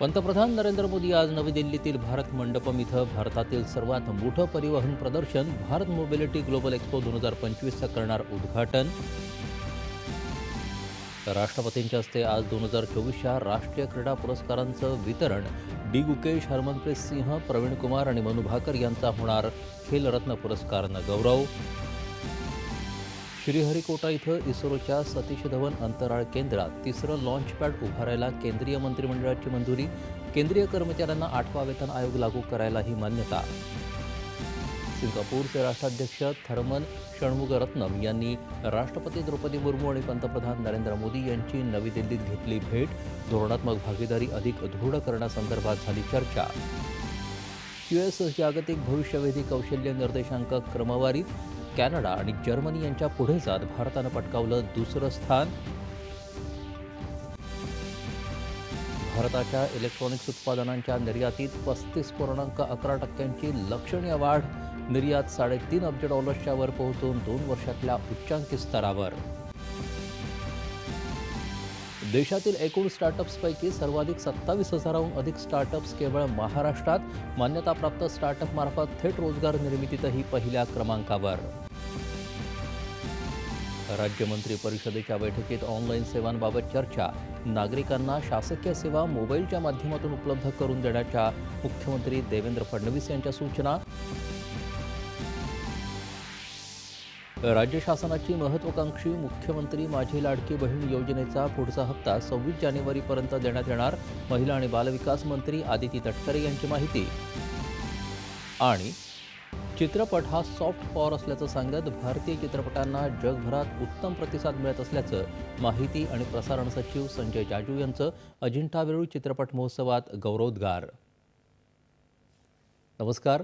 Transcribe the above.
पंतप्रधान नरेंद्र मोदी आज नवी दिल्लीतील भारत मंडपम इथं भारतातील सर्वात मोठं परिवहन प्रदर्शन भारत मोबिलिटी ग्लोबल एक्स्पो दोन हजार पंचवीसचं करणार उद्घाटन. राष्ट्रपतींच्या हस्ते आज दोन हजार चोवीसच्या राष्ट्रीय क्रीडा पुरस्कारांचं वितरण. डी गुकेश हरमनप्रीत सिंह प्रवीण कुमार आणि मनु भाकर यांचा होणार खेलरत्न पुरस्कारनं गौरव श्रीहरिकोटा इथं इस्रोच्या सतीश धवन अंतराळ केंद्रात तिसरं लॉन्चपॅड उभारायला केंद्रीय मंत्रिमंडळाची मंजुरी केंद्रीय कर्मचाऱ्यांना आठवा वेतन आयोग लागू करायलाही मान्यता. सिंगापूरचे राष्ट्राध्यक्ष थर्मन षण्मुगरत्नम यांनी राष्ट्रपती द्रौपदी मुर्मू आणि पंतप्रधान नरेंद्र मोदी यांची नवी दिल्लीत घेतली भेट. धोरणात्मक भागीदारी अधिक दृढ करण्यासंदर्भात झाली चर्चा. क्यूएस जागतिक भविष्यवेधी कौशल्य निर्देशांक क्रमवारीत कॅनडा आणि जर्मनी यांच्या पुढे जात भारतानं पटकावलं दुसरं स्थान. भारताच्या इलेक्ट्रॉनिक्स उत्पादनांच्या निर्यातीत पस्तीस पूर्णांक अकरा टक्क्यांची लक्षणीय वाढ. निर्यात साडेतीन अब्ज डॉलर्सच्या वर पोहोचून दोन वर्षातल्या उच्चांकी स्तरावर. देशातील एकूण स्टार्टअप्सपैकी सर्वाधिक सत्तावीस हजाराहून अधिक स्टार्टअप्स केवळ महाराष्ट्रात. मान्यताप्राप्त स्टार्टअप मार्फत थेट रोजगार निर्मितीतही पहिल्या क्रमांकावर. राज्यमंत्री परिषदेच्या बैठकीत ऑनलाईन सेवांबाबत चर्चा. नागरिकांना शासकीय सेवा मोबाईलच्या माध्यमातून उपलब्ध करून देण्याच्या मुख्यमंत्री देवेंद्र फडणवीस यांच्या सूचना. राज्य शासनाची महत्वाकांक्षी मुख्यमंत्री माझी लाडकी बहीण योजनेचा पुढचा हप्ता सव्वीस जानेवारीपर्यंत देण्यात येणार. महिला आणि बालविकास मंत्री आदिती तटकरे यांची माहिती. आणि चित्रपट हा सॉफ्ट पॉवर असल्याचं सांगत भारतीय चित्रपटांना जगभरात उत्तम प्रतिसाद मिळत असल्याचं माहिती आणि प्रसारण सचिव संजय जाजू यांचं अजिंठा वेरूळ चित्रपट महोत्सवात गौरवोद्गार. नमस्कार.